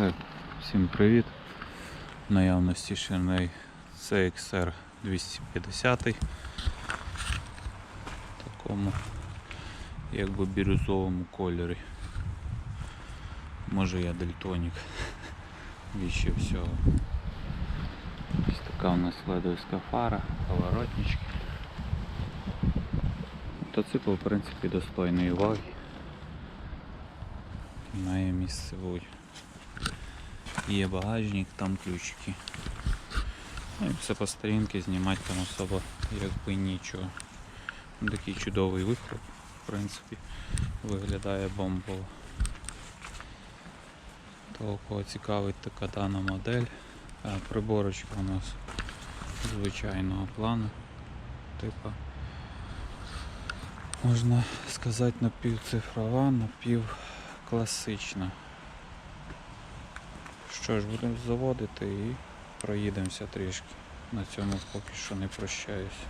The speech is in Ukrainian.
Так, всім привіт. Наявності шиней CXR 250 в такому якби бірюзовому кольорі. Може я дельтонік більше всього. Ось така у нас ледовська фара, поворотнички. Мотоцикл в принципі достойної уваги. Має місце бути. Є багажник, там ключики. Ну і все по старінки знімати там особо якби нічого. Ну, Такий чудовий вихлоп, в принципі, виглядає бомбово. Того, кого цікавить така дана модель. Приборочка у нас звичайного плану. Типа можна сказати напівцифрова, напівкласична. Що ж, будемо заводити і проїдемося трішки. На цьому поки що не прощаюсь.